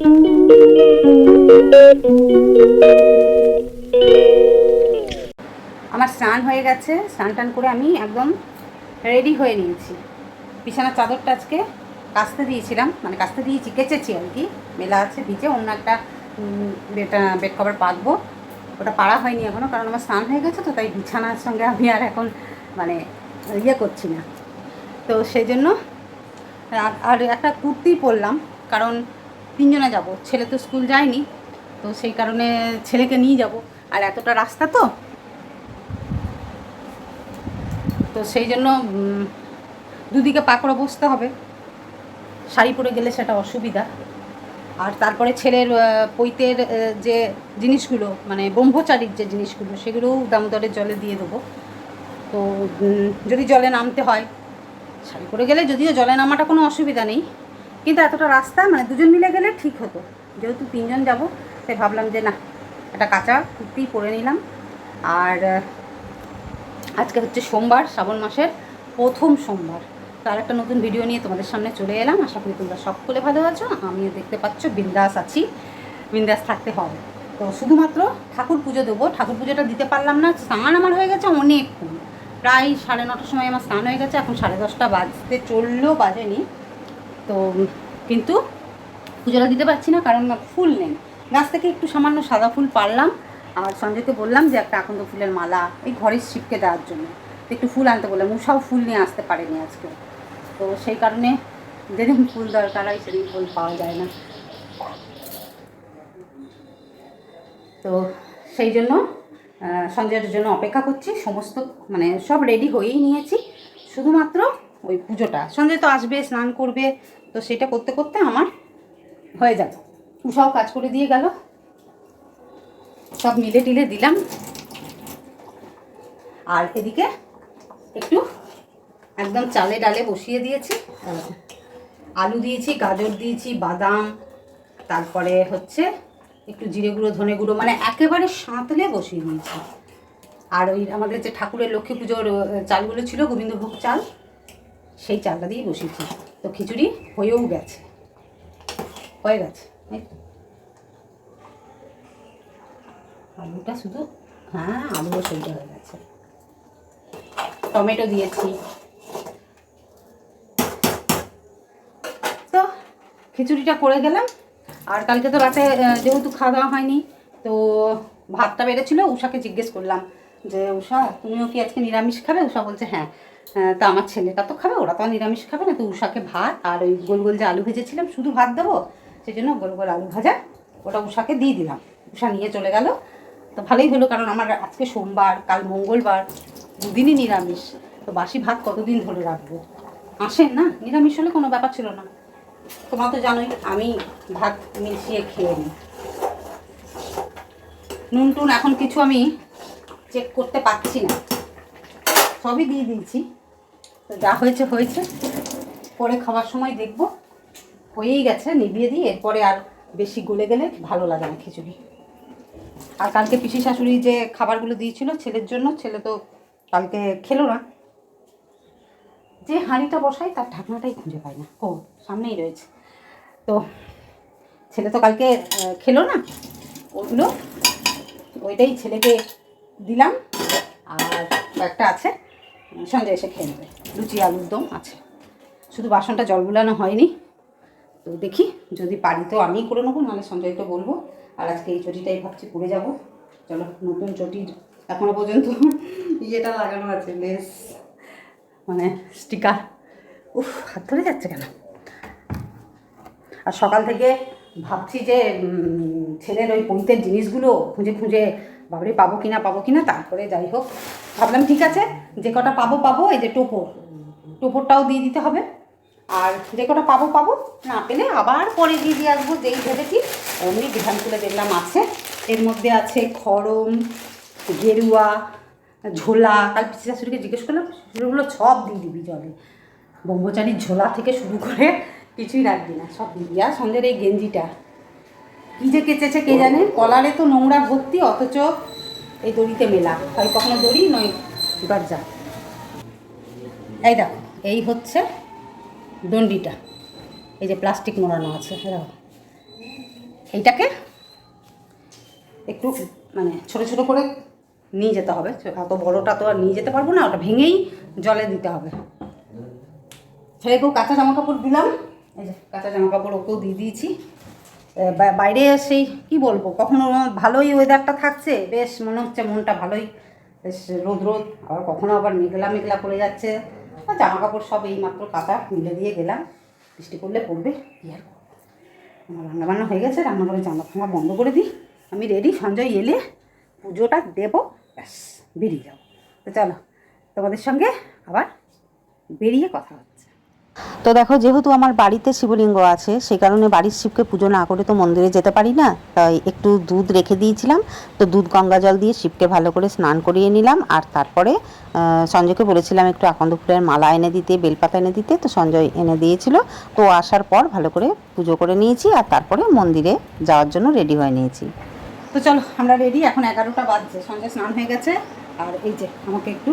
আমার স্নান হয়ে গেছে, স্নান টান করে আমি একদম রেডি হয়ে নিয়েছি। বিছানার চাদরটা আজকে কাচতে দিয়েছিলাম মানে কাচতে দিয়েছি কেচেছি আর কি। মেলা আছে ভিজে অন্য একটা বেড কভার পাতবো ওটা পাড়া হয়নি এখনও কারণ আমার স্নান হয়ে গেছে তো, তাই বিছানার সঙ্গে আমি আর এখন মানে ইয়ে করছি না। তো সেই জন্য আর একটা কুর্তি পরলাম, কারণ তিনজনে যাব। ছেলে তো স্কুল যায়নি, তো সেই কারণে ছেলেকে নিয়ে যাব। আর এতটা রাস্তা তো তো সেই জন্য দুদিকে পাকড়া বসতে হবে। শাড়ি পরে গেলে সেটা অসুবিধা। আর তারপরে ছেলের পৈতের যে জিনিসগুলো মানে ব্রহ্মচারীর যে জিনিসগুলো, সেগুলোও দামোদরের জলে দিয়ে দেবো। তো যদি জলে নামতে হয়, শাড়ি পরে গেলে যদিও জলে নামাটা কোনো অসুবিধা নেই। কিন্তু এতটা রাস্তা মানে দুজন মিলে গেলে ঠিক হতো। যেহেতু তিনজন যাব, তাই ভাবলাম যে না, একটা কাঁচা কুর্তি পরে নিলাম। আর আজকে হচ্ছে সোমবার, শ্রাবণ মাসের প্রথম সোমবার। তার একটা নতুন ভিডিও নিয়ে তোমাদের সামনে চলে এলাম। আশা করি তোমরা সকলে ভালো আছো, আমিও দেখতে পাচ্ছ, বিন্দাস আছি, বিন্দাস থাকতে হবে। তো শুধুমাত্র ঠাকুর পুজো দেবো। ঠাকুর পুজোটা দিতে পারলাম না, স্নান আমার হয়ে গেছে অনেকক্ষণ। প্রায় সাড়ে নটার সময় আমার স্নান হয়ে গেছে, এখন সাড়ে দশটা বাজতে চললেও বাজেনি। তো, কিন্তু পুজোটা দিতে পারছি না, কারণ ফুল নেই। গাছ থেকে একটু সামান্য সাদা ফুল পারলাম। আর সঞ্জয়কে বললাম যে একটা আকন্দ ফুলের মালা এই ঘরের শিবকে দেওয়ার জন্য। একটু ফুল আনতে বললাম, উষাও ফুল নিয়ে আসতে পারেনি আজকে। তো সেই কারণে যেদিন ফুল দরকার হয় সেদিন ফুল পাওয়া যায় না। তো সেই জন্য সঞ্জয়ের জন্য অপেক্ষা করছি। সমস্ত মানে সব রেডি হয়েই নিয়েছি। শুধুমাত্র ওই পুজোটা। সঞ্জয় তো আসবে, স্নান করবে তো সেটা করতে করতে আমার হয়ে যাবে উষাও কাজ করে দিয়ে গেল। সব মিলে টিলে দিলাম। আর এদিকে একটু একদম চালে ডালে বসিয়ে দিয়েছি। আলু দিয়েছি, গাজর দিয়েছি, বাদাম, তারপরে হচ্ছে একটু জিরে গুঁড়ো, ধনে গুঁড়ো মানে একেবারে সাঁতলে বসিয়ে দিয়েছি। আর ওই আমাদের যে ঠাকুরের লক্ষ্মী পুজোর চালগুলো ছিল, গোবিন্দভোগ চাল, সেই চালটা দিয়ে বসিয়েছি। তো খিচুড়ি হয়েও গেছে। হয়ে গেছে। আলুটা শুধু হ্যাঁ আলুও সেদ্ধ হয়ে গেছে। টমেটো দিয়েছি। তো খিচুড়িটা করে গেলাম। আর কালকে তো রাতে যেহেতু খাওয়া দাওয়া হয়নি, তো ভাতটা বেড়েছিল উষাকে জিজ্ঞেস করলাম যে উষা তুমিও কি আজকে নিরামিষ খাবে? উষা বলছে হ্যাঁ। তা আমার ছেলেটা তো খাবে, ওরা তো নিরামিষ খাবে না। তো উষাকে ভাত আর ওই গোল গোল যে আলু ভেজেছিলাম, শুধু ভাত দেবো? সেই জন্য গোল গোল আলু ভাজা, ওটা উষাকে দিয়ে দিলাম। উষা নিয়ে চলে গেল। তো ভালোই হলো, কারণ আমার আজকে সোমবার, কাল মঙ্গলবার, দুদিনই নিরামিষ। তো বাসি ভাত কতদিন ধরে রাখব? আসেন না, নিরামিষ হলে কোনো ব্যাপার ছিল না। তোমার তো জানোই, আমি ভাত মিশিয়ে খেয়ে নিই। নুন টুন এখন কিছু আমি চেক করতে পারছি না। সবই দিয়ে দিয়েছি। তো যা হয়েছে হয়েছে। পরে খাওয়ার সময় দেখব। হয়েই গেছে, নিভিয়ে দিয়ে। এরপরে আর বেশি গলে গেলে ভালো লাগে না খিচুড়ি। আর কালকে পিসি শাশুড়ি যে খাবারগুলো দিয়েছিল ছেলের জন্য, ছেলে তো কালকে খেলো না। যে হাঁড়িটা বসাই তার ঢাকনাটাই খুঁজে পাই না। ও, সামনেই রয়েছে। তো ছেলে তো কালকে খেলো না। ওগুলো ওইটাই ছেলেকে দিলাম। আর একটা আছে। সঞ্জয় এসে খেয়ে নেবে। লুচি, আলুর দম আছে। শুধু বাসনটা জল বুলানো হয়নি। তো দেখি, যদি পারি তো আমিই করে নেব, নাহলে সঞ্জয়কে বলব। আর আজকে এই চটিটাই ভাবছি পরে যাব। চলো, নতুন চটির এখনও পর্যন্ত ইয়েটা লাগানো আছে লেস মানে স্টিকার। উফ, হাত ধরে যাচ্ছে কেন? আর সকাল থেকে ভাবছি যে ছেলের ওই পৈতের জিনিসগুলো খুঁজে খুঁজে বাবরে পাবো কিনা পাবো কিনা, তারপরে যাই হোক। ভাবলাম ঠিক আছে, যে কটা পাবো পাবো, এই যে টোপর। টোপরটাও দিয়ে দিতে হবে। আর যে কটা পাবো পাবো, না পেলে আবার পরে দিয়ে দিয়ে আসব, যেই ভেবেছি। অমনি বিধান তুলে দেখলাম আছে। এর মধ্যে আছে খড়ম, গেরুয়া, ঝোলা। কাল পিসি শাশুড়িকে জিজ্ঞেস করলাম সেগুলো সব দিয়ে দিবি জলে? ব্রহ্মচারীর ঝোলা থেকে শুরু করে কিছুই রাখবি না, সব দিবি। আর সন্ধ্যের এই গেঞ্জিটা কী যে কেচেছে কে জানে? কলারে তো নোংরা ভর্তি, অথচ এই দড়িতে মেলা। হয় কখনো দড়ি, নয় দরজা এই দেখো, এই হচ্ছে দণ্ডিটা। এই যে প্লাস্টিক মোড়ানো আছে দেখো। এইটাকে একটু মানে ছোট ছোট করে নিয়ে যেতে হবে। অত বড়টা তো আর নিয়ে যেতে পারব না, ওটা ভেঙেই জলে দিতে হবে। ছেলেকেও কাঁচা জামা কাপড় দিলাম। এই যে কাঁচা জামা কাপড় ওকেও দিয়ে দিয়েছি। বাইরে সেই কি বলব? কখনো ভালোই ওয়েদারটা থাকছে, বেশ মনে হচ্ছে মনটা ভালোই। বেশ রোদ রোদ। আবার কখনো আবার মেঘলা মেঘলা করে যাচ্ছে। জামা কাপড় সব এই মাত্র কাঁচা মিলে দিয়ে গেলাম। বৃষ্টি করলে পড়বে, কি আর আমার রান্নাবান্না হয়ে গেছে, রান্নাঘরে জামা ফামা বন্ধ করে দিই। আমি রেডি সঞ্জয় এলে পুজোটা দেবো, ব্যাস, বেরিয়ে যাব। তো চলো, তোমাদের সঙ্গে আবার বেরিয়ে কথা হচ্ছে। তো দেখো, যেহেতু আমার বাড়িতে শিবলিঙ্গ আছে সেই কারণে বাড়ির শিবকে পুজো না করে তো মন্দিরে যেতে পারি না। তাই একটু দুধ রেখে দিয়েছিলাম। তো দুধ, গঙ্গা জল দিয়ে শিবকে ভালো করে স্নান করিয়ে নিলাম। আর তারপরে সঞ্জয়কে বলেছিলাম একটু আকন্দ ফুলের মালা এনে দিতে, বেলপাতা এনে দিতে। তো সঞ্জয় এনে দিয়েছিল। তো আসার পর ভালো করে পুজো করে নিয়েছি। আর তারপরে মন্দিরে যাওয়ার জন্য রেডি হয়ে নিয়েছি। তো চলো, আমরা রেডি। এখন এগারোটা বাজছে। সন্ধ্যে স্নান হয়ে গেছে। আর এই যে, আমাকে একটু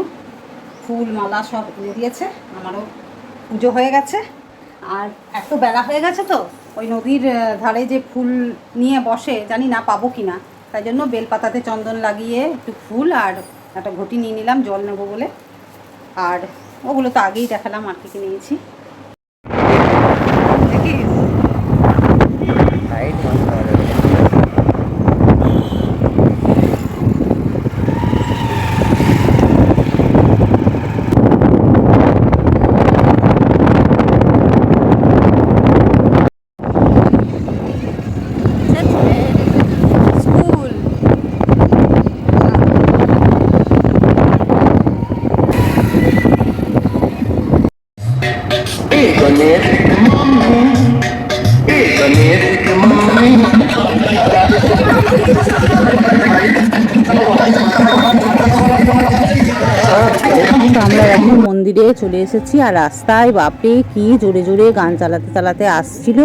ফুল, মালা সব এনে দিয়েছে। আমারও পুজো হয়ে গেছে। আর এত বেলা হয়ে গেছে তো, ওই নদীর ধারে যে ফুল নিয়ে বসে, জানি না পাবো কি না তাই জন্য বেলপাতাতে চন্দন লাগিয়ে একটু ফুল আর একটা ঘটি নিয়ে নিলাম, জল নেব বলে। আর ওগুলো তো আগেই দেখালাম, আর কি নিয়েছি দেখিস স্কুল আমরা এখন মন্দিরে চলে এসেছি আর রাস্তায় বাপরে কি জোরে জোরে গান চালাতে চালাতে আসছিল।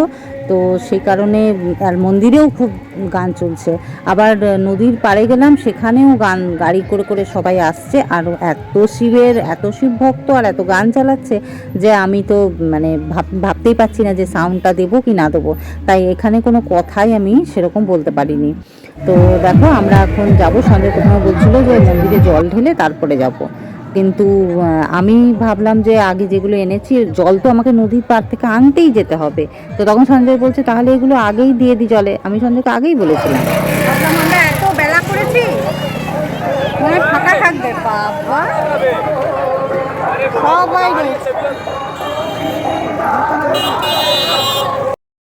তো সেই কারণে, আর মন্দিরেও খুব গান চলছে। আবার নদীর পাড়ে গেলাম, সেখানেও গান, গাড়ি করে করে সবাই আসছে। আর এত শিবের, এত শিব ভক্ত আর এত গান চালাচ্ছে যে আমি তো মানে ভাব, ভাবতেই পারছি না যে সাউন্ডটা দেবো কি না দেবো। তাই এখানে কোনো কথাই আমি সেরকম বলতে পারিনি। তো দেখো, আমরা এখন যাব। সঞ্জয় প্রথমে বলছিল যে মন্দিরে জল ঢেলে তারপরে যাব। কিন্তু আমি ভাবলাম যে আগে যেগুলো এনেছি জল তো আমাকে নদীর পাড় থেকে আনতেই যেতে হবে। তো তখন সঞ্জয় বলছে তাহলে এগুলো আগেই দিয়ে দিই জলে। আমি সঞ্জয়কে আগেই বলেছিলাম। আমরা এত বেলা করেছি মনে ফাঁকা থাকবে বাবা। সবাই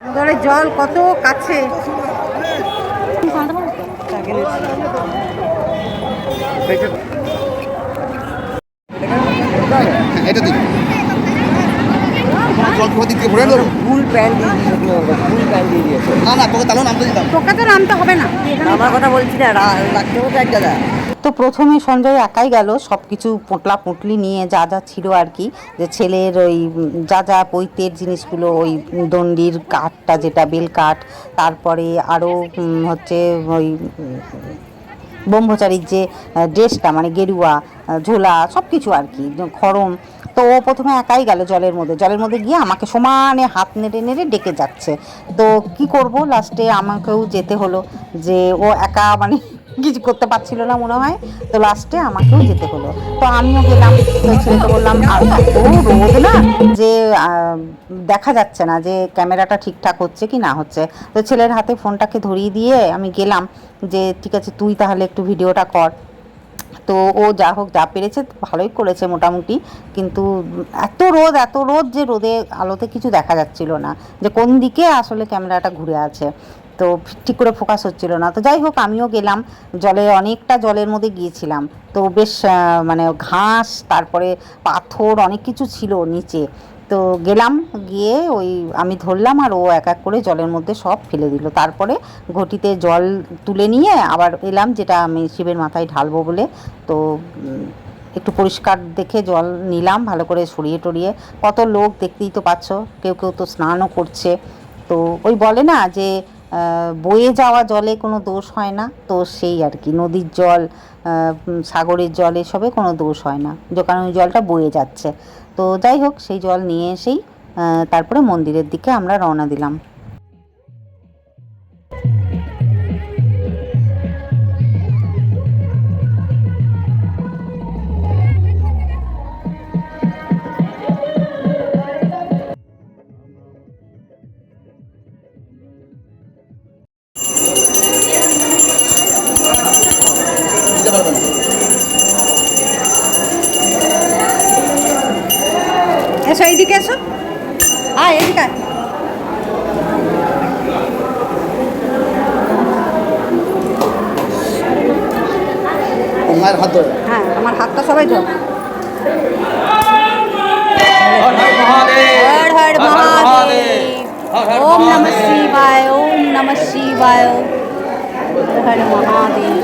ধরে জল কত কাছে। এটা দিন। জল কোথা দিকে ভরে দেবো ফুল প্যান্ট দিয়ে দিয়েছে ফুল প্যান্ট দিয়ে দিয়েছে। না না তোকে তাহলে নামতে দিতাম। তোকে তো নামতে হবে না। আমার কথা বলছি না রাখতে হবে এক জায়গা তো প্রথমে সঞ্জয় একাই গেল সব কিছু পোটলা পুটলি নিয়ে যা যা ছিল আর কি যে ছেলের ওই যা যা পৈতের জিনিসগুলো ওই দণ্ডির কাঠটা যেটা বেল কাঠ তারপরে আরও হচ্ছে ওই ব্রহ্মচারীর যে ড্রেসটা মানে গেরুয়া ঝোলা সব কিছু আর কি খরম তো ও প্রথমে একাই গেল জলের মধ্যে। জলের মধ্যে গিয়ে আমাকে সমানে হাত নেড়ে নেড়ে ডেকে যাচ্ছে। তো কি করব? লাস্টে আমাকেও যেতে হলো যে ও একা মানে কিছু করতে পারছিল না মনে হয়, তো লাস্টে আমাকেও যেতে হলো। তো আমিও গেলাম তো বললাম, আর রোদ না, যে দেখা যাচ্ছে না যে ক্যামেরাটা ঠিকঠাক হচ্ছে কি না হচ্ছে। তো ছেলের হাতে ফোনটাকে ধরিয়ে দিয়ে আমি গেলাম, যে, ঠিক আছে, তুই তাহলে একটু ভিডিওটা কর। তো ও যা হোক, যা পেরেছে, ভালোই করেছে মোটামুটি, কিন্তু এত রোদ এত রোদ যে রোদে আলোতে কিছু দেখা যাচ্ছিল না, যে কোন দিকে আসলে ক্যামেরাটা ঘুরে আছে। তো ঠিক করে ফোকাস হচ্ছিল না। তো যাই হোক, আমিও গেলাম। জলে অনেকটা জলের মধ্যে গিয়েছিলাম। তো বেশ মানে ঘাস, তারপরে পাথর, অনেক কিছু ছিল নিচে। তো গেলাম, গিয়ে ওই আমি ধরলাম আর ও এক এক করে জলের মধ্যে সব ফেলে দিল। তারপরে ঘটিতে জল তুলে নিয়ে আবার এলাম, যেটা আমি শিবের মাথায় ঢালবো বলে। তো একটু পরিষ্কার দেখে জল নিলাম, ভালো করে সরিয়ে টরিয়ে। কত লোক দেখতেই তো পাচ্ছ, কেউ কেউ তো স্নানও করছে। তো ওই বলে না যে বয়ে যাওয়া জলে কোনো দোষ হয় না। তো সেই আর কি, নদীর জল সাগরের জল এসবে কোনো দোষ হয় না। কারণে ওই জলটা বয়ে যাচ্ছে। তো যাই হোক, সেই জল নিয়ে এসেই তারপরে মন্দিরের দিকে আমরা রওনা দিলাম। মায়ের হাত ধরে। হ্যাঁ আমার হাতটা সবাই ধর। হর হর মহাদেব। ওম নমঃ শিবায় ওম নমঃ শিবায়। হর হর মহাদেব।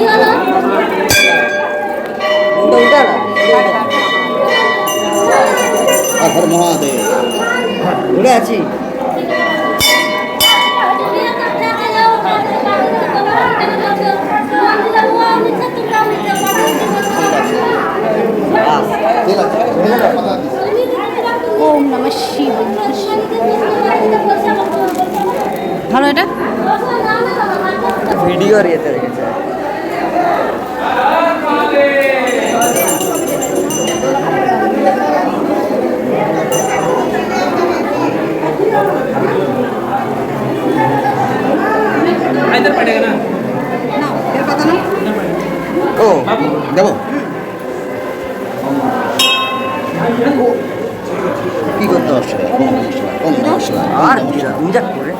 উল্টা উল্টা না হর হর আর হর মহাদেব। ঘুরে আছি। শিবায় ধরো এটা? ভিডিও আর ইয়েতে রেখেছে। ও দেবো কি করতে অসুবিধা ওম নমঃ শিবায়, ওম আর যা করে।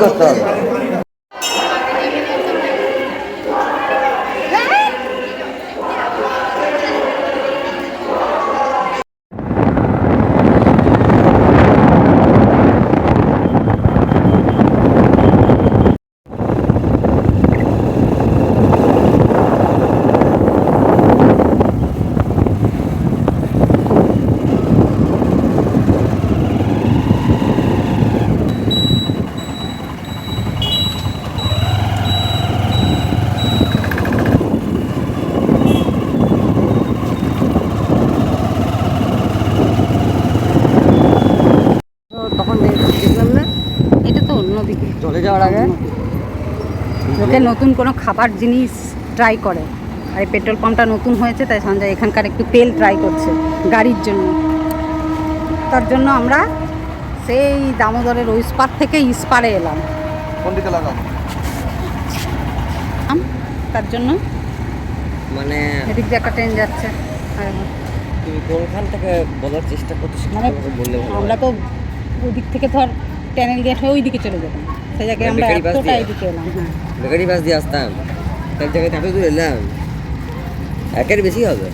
করতে হবে তো তখন দেখ- দেখলাম না এটা তো অন্যদিকে চলে যাওয়ার আগে লোকে নতুন কোনো খাবার জিনিস ট্রাই করে। আর এই পেট্রোল পাম্পটা নতুন হয়েছে তাই সঞ্জয় এখানকার একটু তেল ট্রাই করছে গাড়ির জন্য। তার জন্য আমরা সেই দামোদরের ওই স্পার থেকে ইস্পারে এলাম। দিকে তার জন্য মানে এদিক দিয়ে একটা ট্রেন যাচ্ছে। কোনখান থেকে বলার চেষ্টা করছ মানে আমরা হয়। তো ওদিক থেকে ধর ট্যানেল গেট হয়ে ওই দিকে চলে যেতাম। সেই জায়গায় আমরা বেকারি বাস এতটা এদিকে এলাম হ্যাঁ। বেকারি বাস দিয়ে আসতাম। তার জায়গায় এত দূর এলাম। একের বেশি হবে।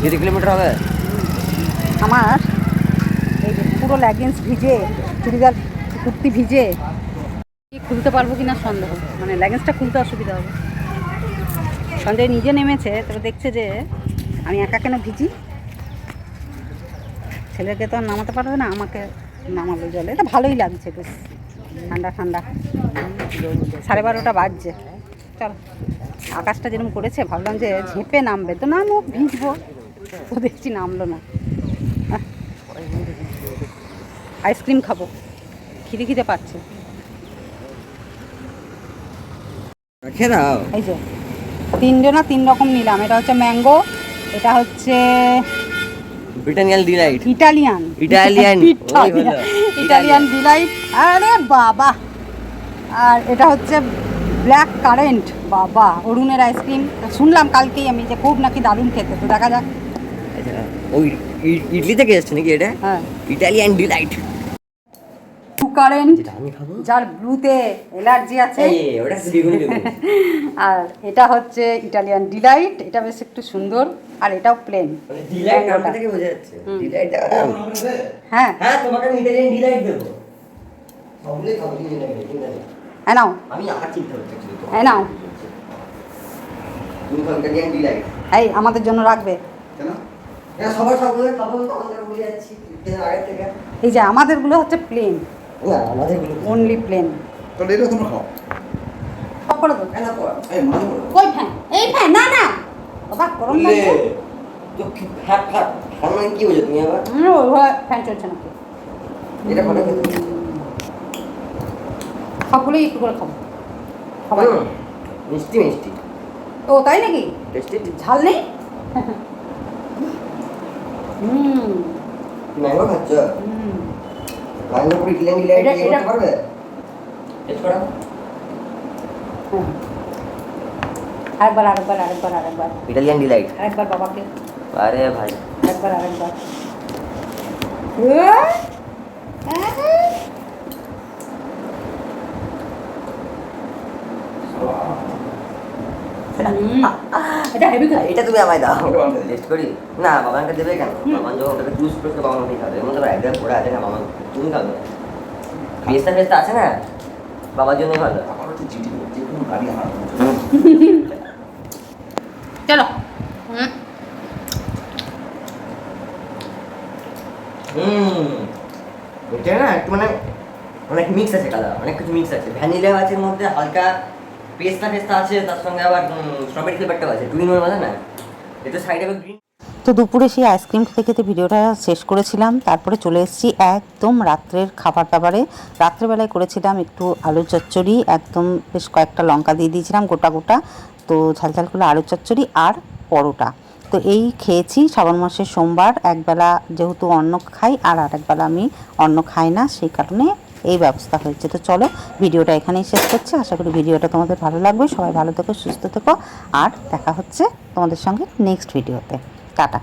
তিরিশ কিলোমিটার হবে? আমার এই পুরো লেগিংস ভিজে চুড়িদার কুর্তি ভিজে খুলতে পারব কিনা সন্দেহ। মানে লেগিংসটা খুলতে অসুবিধা হবে। সঞ্জয় নিজে নেমেছে তবে দেখছে যে আমি একা কেন ভিজি? ছেলেকে তো আর নামাতে পারবে না আমাকে নামালো জলে। এটা ভালোই লাগছে বেশ। ঠান্ডা ঠান্ডা। সাড়ে বারোটা বাজছে। চল আকাশটা যেরকম করেছে ভাবলাম যে ঝেঁপে নামবে। তো নামো ভিজবো। তো দেখছি নামলো না। আইসক্রিম খাব। খিদে খিদে পাচ্ছে। এই যে তিনজনা তিন রকম নিলাম। এটা হচ্ছে ম্যাঙ্গো এটা হচ্ছে delight. Italian. Italian. Italian delight আরে বাবা। আর এটা হচ্ছে ব্ল্যাক কারেন্ট বাবা অরুণের আইসক্রিম শুনলাম কালকেই আমি যে খুব নাকি দারুণ খেতে তো দেখা যাক। ওই ই- ইডলি থেকে যাচ্ছে নাকি এটা? হ্যাঁ। ইটালিয়ান ডিলাইট কারেন্ট যার ব্লুতে অ্যালার্জি আছে। আর এটা হচ্ছে ইটালিয়ান ডিলাইট এটা বেশ একটু সুন্দর আর এটাও প্লেন ডিলাইট নামটা থেকে বোঝা যাচ্ছে। ডিলাইট হ্যাঁ। হ্যাঁ হ্যাঁ নাও। আমি আমার চিন্তা হচ্ছে actually তো। হ্যাঁ নাও। এই আমাদের জন্য রাখবে। কেন? সবার সবগুলো খাব তো আমাদের বলে যাচ্ছি ট্রেনের আগে থেকে। এই যে আমাদেরগুলো হচ্ছে প্লেন না আমাদের অনলি প্লেন তাহলে এটা তোমরা খাও। সব দাও কেন পড়া এই মাঝে কই ফ্যান? এই ফ্যান না না। বাবা গরম লাগছে? তো কি ফ্যাট ফ্যাট ফ্যাট মানে কি বোঝো তুমি আবার? হুম, ফ্যান চলছে নাকি এটা ফটো খেতে একটু করে খাব সবাই। মিষ্টি মিষ্টি। ও তাই নাকি? টেস্টি। ঝাল নেই? হুম। ম্যাঙ্গো খাচ্ছ? হুম। বাল্যপুরি গ্লেন গ্লেন এটা এটা করবে এটা করো আরেকবার আরেকবার আরেকবার আরেকবার ইটালিয়ান ডিলাইট আরেকবার বাবাকে আরে ভাই আরেকবার আরেকবার হুম এটা হেভি আর এটা তুমি আমায় দাও। টেস্ট করি? না বাবানকে দেবে কেন? বাবান যখন ওটাকে চুজ করতে বাবান ওটাই খাবে এর মধ্যে একদম পড়ে আছে না বাবান তুমি খাবে। ফেস্তা ফেস্তা আছে না? বাবার জন্যই ভালো। আমার হচ্ছে জিডি যে কোনো গাড়ি আমার চলো। হুম, হুম। এটা না একটু মানে অনেক মিক্স আছে কালার অনেক কিছু মিক্স আছে। ভ্যানিলা আছে মধ্যে হালকা তো দুপুরে সেই আইসক্রিম খেতে খেতে ভিডিওটা শেষ করেছিলাম। তারপরে চলে এসেছি একদম রাত্রের খাবার দাবারে। রাত্রেবেলায় করেছিলাম একটু আলু চচ্চড়ি, একদম বেশ কয়েকটা লঙ্কা দিয়ে দিয়েছিলাম গোটা গোটা। তো ঝাল করে আলু চচ্চড়ি আর পরোটা। তো এই খেয়েছি শ্রাবণ মাসের সোমবার। একবেলা যেহেতু অন্ন খাই আর আরেকবেলা আমি অন্ন খাই না, সেই কারণে এই ব্যবস্থা হয়েছে। তো চলো, ভিডিওটা এখানেই শেষ করছি। আশা করি ভিডিওটা তোমাদের ভালো লাগবে। সবাই ভালো থেকো, সুস্থ থেকো। আর দেখা হচ্ছে তোমাদের সঙ্গে নেক্সট ভিডিওতে টাটা।